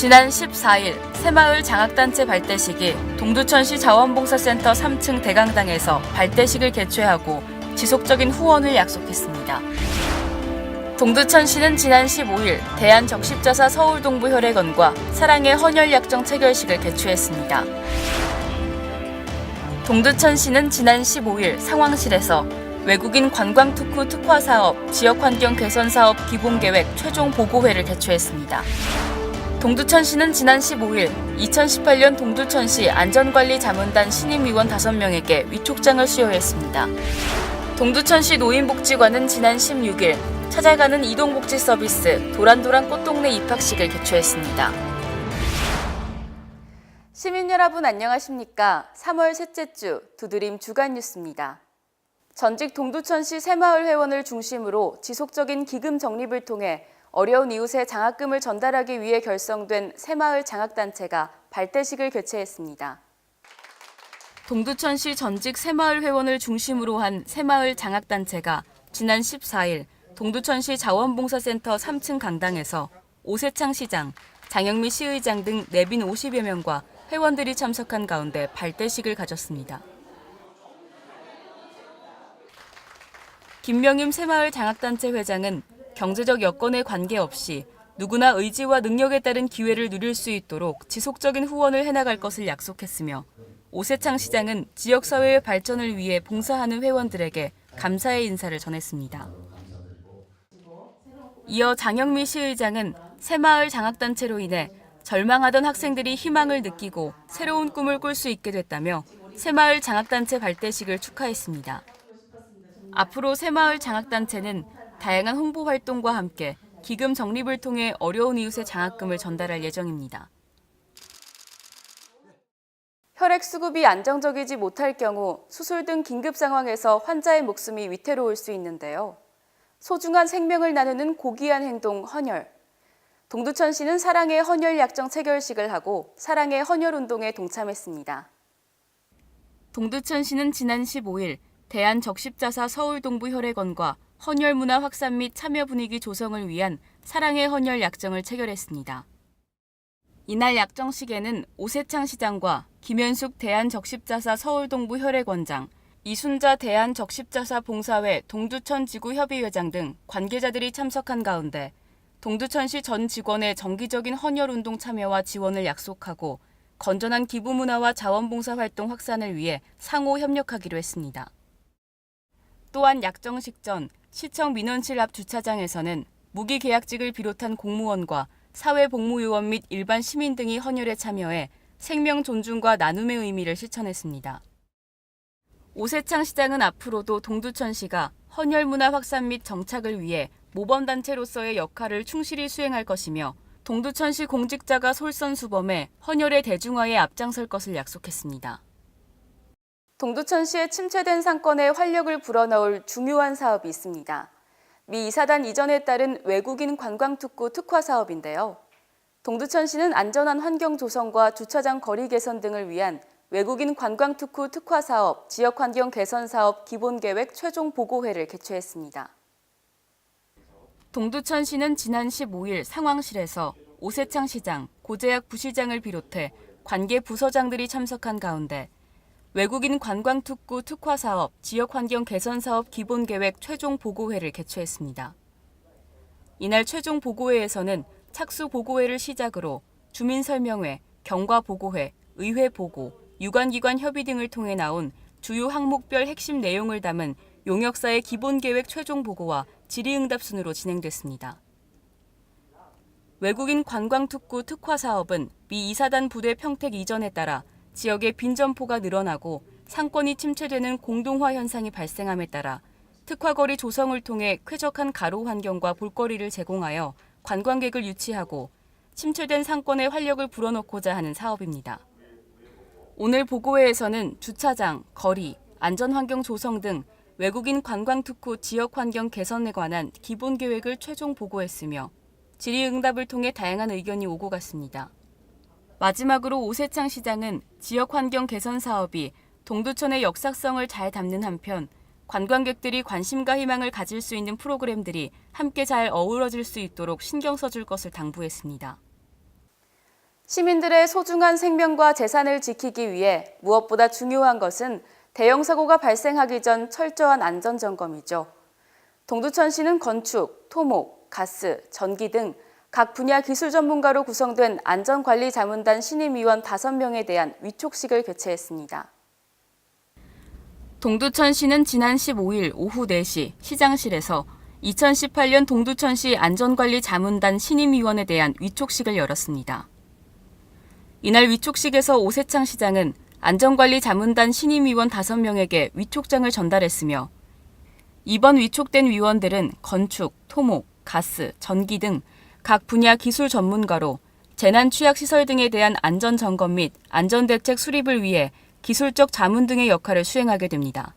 지난 14일 새마을 장학단체 발대식이 동두천시 자원봉사센터 3층 대강당에서 발대식을 개최하고 지속적인 후원을 약속했습니다. 동두천시는 지난 15일 대한적십자사 서울동부 혈액원과 사랑의 헌혈약정 체결식을 개최했습니다. 동두천시는 지난 15일 상황실에서 외국인 관광 특후 특화 사업, 지역 환경 개선 사업 기본 계획 최종 보고회를 개최했습니다. 동두천시는 지난 15일 2018년 동두천시 안전관리 자문단 신임위원 5명에게 위촉장을 수여했습니다. 동두천시 노인복지관은 지난 16일 찾아가는 이동복지 서비스 도란도란 꽃동네 입학식을 개최했습니다. 시민 여러분 안녕하십니까? 3월 셋째 주 두드림 주간 뉴스입니다. 전직 동두천시 새마을 회원을 중심으로 지속적인 기금 적립을 통해 어려운 이웃에 장학금을 전달하기 위해 결성된 새마을 장학단체가 발대식을 개최했습니다. 동두천시 전직 새마을 회원을 중심으로 한 새마을 장학단체가 지난 14일 동두천시 자원봉사센터 3층 강당에서 오세창 시장, 장영미 시의장 등 내빈 50여 명과 회원들이 참석한 가운데 발대식을 가졌습니다. 김명임 새마을 장학단체 회장은 경제적 여건에 관계없이 누구나 의지와 능력에 따른 기회를 누릴 수 있도록 지속적인 후원을 해나갈 것을 약속했으며 오세창 시장은 지역사회의 발전을 위해 봉사하는 회원들에게 감사의 인사를 전했습니다. 이어 장영미 시의장은 새마을 장학단체로 인해 절망하던 학생들이 희망을 느끼고 새로운 꿈을 꿀 수 있게 됐다며 새마을 장학단체 발대식을 축하했습니다. 앞으로 새마을 장학단체는 다양한 홍보 활동과 함께 기금 적립을 통해 어려운 이웃에 장학금을 전달할 예정입니다. 혈액 수급이 안정적이지 못할 경우 수술 등 긴급 상황에서 환자의 목숨이 위태로울 수 있는데요. 소중한 생명을 나누는 고귀한 행동 헌혈. 동두천시는 사랑의 헌혈 약정 체결식을 하고 사랑의 헌혈 운동에 동참했습니다. 동두천시는 지난 15일 대한적십자사 서울동부 혈액원과 헌혈 문화 확산 및 참여 분위기 조성을 위한 사랑의 헌혈 약정을 체결했습니다. 이날 약정식에는 오세창 시장과 김현숙 대한적십자사 서울동부 혈액원장, 이순자 대한적십자사 봉사회 동두천 지구 협의회장 등 관계자들이 참석한 가운데 동두천시 전 직원의 정기적인 헌혈 운동 참여와 지원을 약속하고 건전한 기부 문화와 자원봉사 활동 확산을 위해 상호 협력하기로 했습니다. 또한 약정식 전 시청 민원실 앞 주차장에서는 무기계약직을 비롯한 공무원과 사회복무요원 및 일반 시민 등이 헌혈에 참여해 생명 존중과 나눔의 의미를 실천했습니다. 오세창 시장은 앞으로도 동두천시가 헌혈 문화 확산 및 정착을 위해 모범단체로서의 역할을 충실히 수행할 것이며 동두천시 공직자가 솔선수범해 헌혈의 대중화에 앞장설 것을 약속했습니다. 동두천시의 침체된 상권에 활력을 불어넣을 중요한 사업이 있습니다. 미 이사단 이전에 따른 외국인 관광특구 특화 사업인데요. 동두천시는 안전한 환경 조성과 주차장 거리 개선 등을 위한 외국인 관광특구 특화 사업, 지역 환경 개선 사업 기본 계획 최종 보고회를 개최했습니다. 동두천시는 지난 15일 상황실에서 오세창 시장, 고재학 부시장을 비롯해 관계 부서장들이 참석한 가운데 외국인 관광 특구 특화 사업, 지역 환경 개선 사업 기본 계획 최종 보고회를 개최했습니다. 이날 최종 보고회에서는 착수 보고회를 시작으로 주민 설명회, 경과 보고회, 의회 보고, 유관기관 협의 등을 통해 나온 주요 항목별 핵심 내용을 담은 용역사의 기본 계획 최종 보고와 질의응답 순으로 진행됐습니다. 외국인 관광특구 특화 사업은 미 이사단 부대 평택 이전에 따라 지역의 빈점포가 늘어나고 상권이 침체되는 공동화 현상이 발생함에 따라 특화거리 조성을 통해 쾌적한 가로 환경과 볼거리를 제공하여 관광객을 유치하고 침체된 상권에 활력을 불어넣고자 하는 사업입니다. 오늘 보고회에서는 주차장, 거리, 안전환경 조성 등 외국인 관광 특구 지역 환경 개선에 관한 기본 계획을 최종 보고했으며 질의응답을 통해 다양한 의견이 오고 갔습니다. 마지막으로 오세창 시장은 지역 환경 개선 사업이 동두천의 역사성을 잘 담는 한편 관광객들이 관심과 희망을 가질 수 있는 프로그램들이 함께 잘 어우러질 수 있도록 신경 써줄 것을 당부했습니다. 시민들의 소중한 생명과 재산을 지키기 위해 무엇보다 중요한 것은 대형 사고가 발생하기 전 철저한 안전 점검이죠. 동두천시는 건축, 토목, 가스, 전기 등 각 분야 기술 전문가로 구성된 안전관리 자문단 신임위원 5명에 대한 위촉식을 개최했습니다. 동두천시는 지난 15일 오후 4시 시장실에서 2018년 동두천시 안전관리 자문단 신임위원에 대한 위촉식을 열었습니다. 이날 위촉식에서 오세창 시장은 안전관리 자문단 신임위원 5명에게 위촉장을 전달했으며 이번 위촉된 위원들은 건축, 토목, 가스, 전기 등 각 분야 기술 전문가로 재난 취약 시설 등에 대한 안전 점검 및 안전 대책 수립을 위해 기술적 자문 등의 역할을 수행하게 됩니다.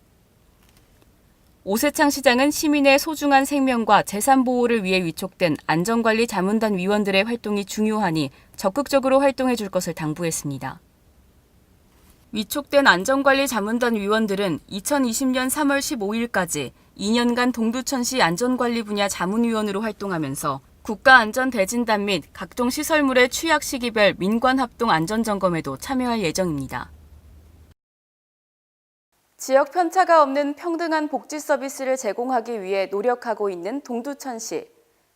오세창 시장은 시민의 소중한 생명과 재산 보호를 위해 위촉된 안전관리 자문단 위원들의 활동이 중요하니 적극적으로 활동해 줄 것을 당부했습니다. 위촉된 안전관리 자문단 위원들은 2020년 3월 15일까지 2년간 동두천시 안전관리 분야 자문위원으로 활동하면서 국가안전대진단 및 각종 시설물의 취약 시기별 민관합동 안전점검에도 참여할 예정입니다. 지역 편차가 없는 평등한 복지 서비스를 제공하기 위해 노력하고 있는 동두천시.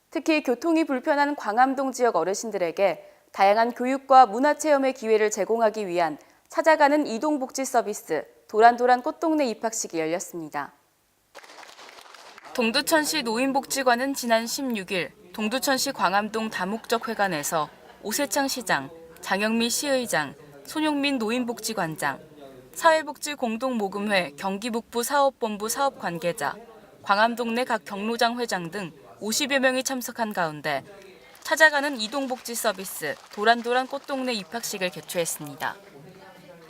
특히 교통이 불편한 광암동 지역 어르신들에게 다양한 교육과 문화체험의 기회를 제공하기 위한 찾아가는 이동복지 서비스 도란도란 꽃동네 입학식이 열렸습니다. 동두천시 노인복지관은 지난 16일 동두천시 광암동 다목적 회관에서 오세창 시장, 장영미 시의장, 손용민 노인복지관장, 사회복지 공동모금회 경기북부 사업본부 사업 관계자, 광암동네 각 경로장 회장 등 50여 명이 참석한 가운데 찾아가는 이동복지 서비스 도란도란 꽃동네 입학식을 개최했습니다.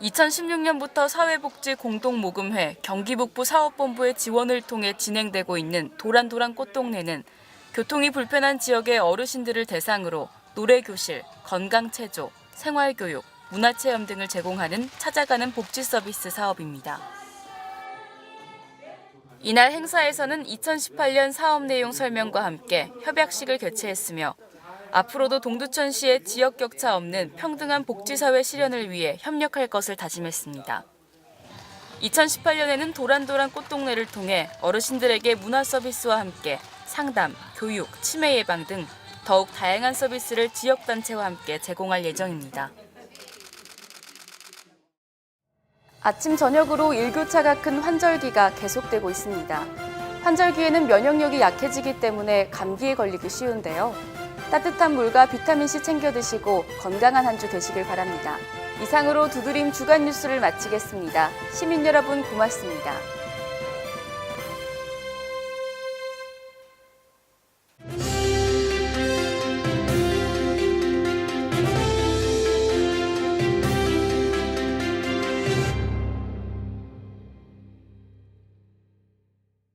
2016년부터 사회복지 공동모금회 경기북부 사업본부의 지원을 통해 진행되고 있는 도란도란 꽃동네는 교통이 불편한 지역의 어르신들을 대상으로 노래교실, 건강체조, 생활교육, 문화체험 등을 제공하는 찾아가는 복지 서비스 사업입니다. 이날 행사에서는 2018년 사업 내용 설명과 함께 협약식을 개최했으며 앞으로도 동두천시의 지역 격차 없는 평등한 복지사회 실현을 위해 협력할 것을 다짐했습니다. 2018년에는 도란도란 꽃동네를 통해 어르신들에게 문화 서비스와 함께 상담, 교육, 치매 예방 등 더욱 다양한 서비스를 지역단체와 함께 제공할 예정입니다. 아침 저녁으로 일교차가 큰 환절기가 계속되고 있습니다. 환절기에는 면역력이 약해지기 때문에 감기에 걸리기 쉬운데요. 따뜻한 물과 비타민C 챙겨 드시고 건강한 한 주 되시길 바랍니다. 이상으로 두드림 주간 뉴스를 마치겠습니다. 시민 여러분 고맙습니다.